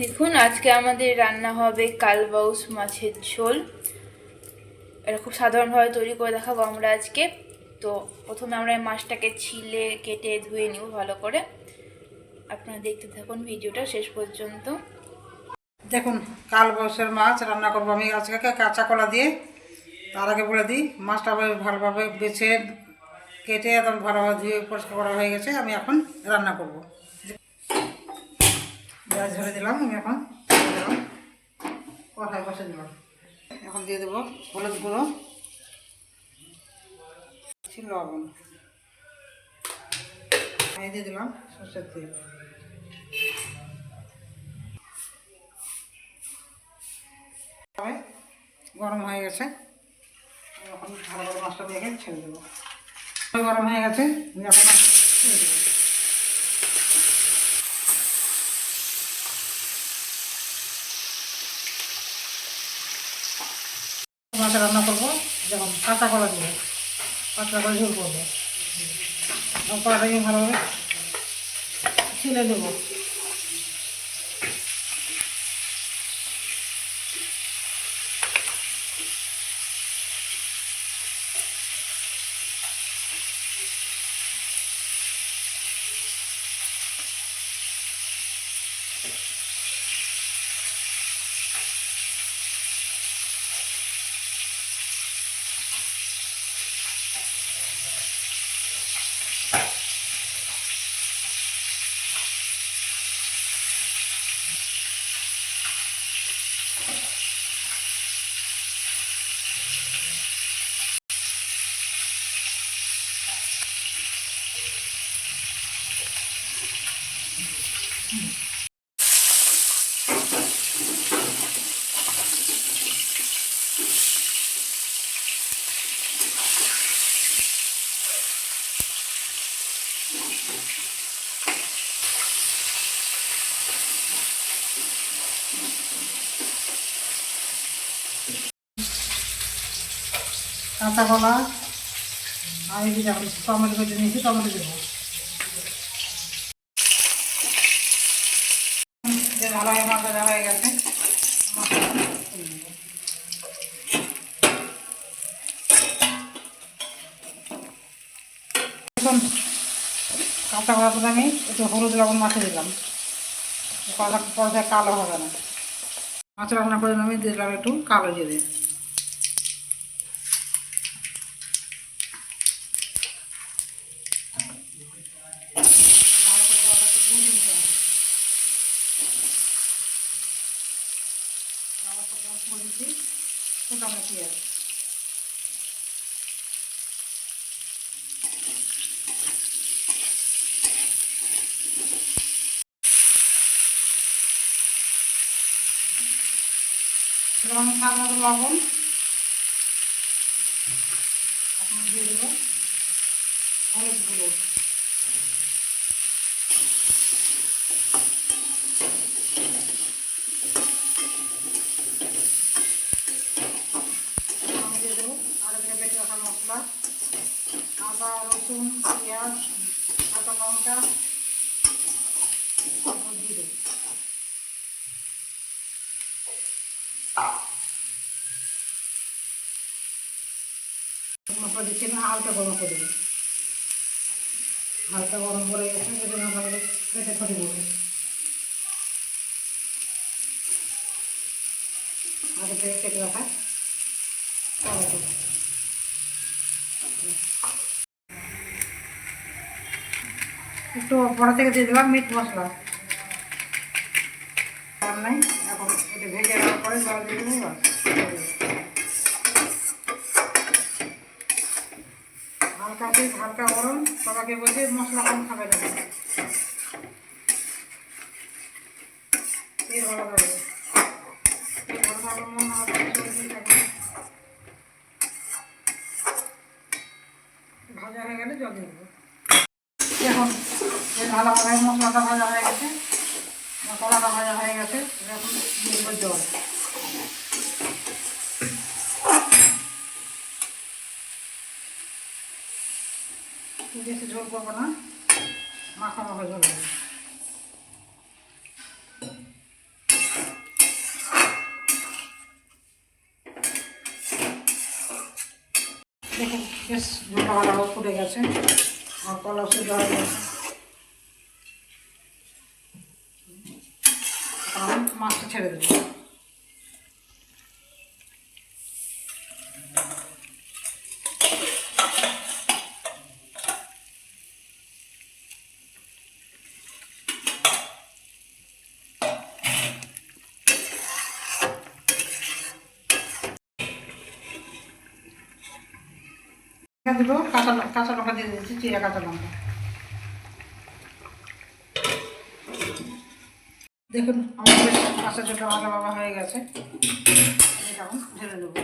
দেখুন, আজকে আমাদের রান্না হবে কালবাউস মাছের ঝোল। এটা খুব সাধারণভাবে তৈরি করে দেখাবো আমরা আজকে। তো প্রথমে আমরা এই মাছটাকে ছিলে, কেটে ধুয়ে নিব ভালো করে। আপনারা দেখতে থাকুন ভিডিওটা শেষ পর্যন্ত। দেখুন কাল বয়সের মাছ রান্না করব আমি আজকে কাঁচা কলা দিয়ে। তার আগে বলে দিই, মাছটা ভালোভাবে বেছে, কেটে একদম ভালোভাবে ধুয়ে পরিষ্কার করা হয়ে গেছে, আমি এখন রান্না করব। গ্যাস ধরে দিলাম, আমি এখন দিয়ে দিলাম কষায় বসে দিলাম এখন দিয়ে দেবো হলুদ গুঁড়ো লবণ। আমি দিয়ে দিলাম সর্ষের তেল। গরম হয়ে গেছে। এখন ভালো করে মাছটা দেখে ছেড়ে দেবো। গরম হয়ে গেছে এখন ছেড়ে দেবো। মাছ রান্না করব, যেমন কাঁচা কলা দিয়ে পাতলা করে ঝোল করব। কলাটাকে ভালোভাবে ছিলে দেবো কাঁচা কলা আমি দিদি এখন টমেটো কেটে নিয়েছি, টমেটো দেবো। যে ভালোভাবে মাখা হয়ে গেছে। কাঁচা কলা আমি একটু হলুদ লবণ মাছে দিলাম। কলা পরে কালো হবে না। মাছ রান্না করে আমি দিলাম একটু কালো জিরে। ফুটানো পেঁয়াজ এবং স্বাদ মতো লবণ এখন দিয়ে দেবো হলুদ আমি দিয়ে দেবো আর দিয়ে বেটে রাখা মশলা আদা, রসুন, পেঁয়াজ, কাঁচা লঙ্কা দেবো। মশলা দিচ্ছি না, হালকা গরম করে দেবো। হালকা গরম করে গেছে যদি না ভালো পেটে ফটে দেবো আগে কেটে রাখা কলা দেবো একটু পড়া থেকে দিয়ে দিলাম মিট মশলা। নাই, এখন ভেজে দেওয়ার পরে জল হালকা গরম, সবাইকে বলছে মশলা কম খাবে না। ভালো তেল ভালো লাগবে মনে মশলা মশলাটা ভাজা হয়ে গেছে। মশলাটা ভাজা হয়ে গেছে। দিব জল। বেশি ঝোল করব না। মাখা মাখা ঝোল দেখুন, বেশ ভালো ফুটে গেছে। আর কলা সুদ্ধ হয়ে গেছে। মাছটা ছেড়ে দেবো। দেবো কাঁচা কাঁচা লঙ্কা দিয়ে দিচ্ছি চিরা কাঁচা লঙ্কা। দেখুন আমার কাঁচা ছোটো ভালো বাবা হয়ে গেছে। এটা এখন ঢেলে দেবো।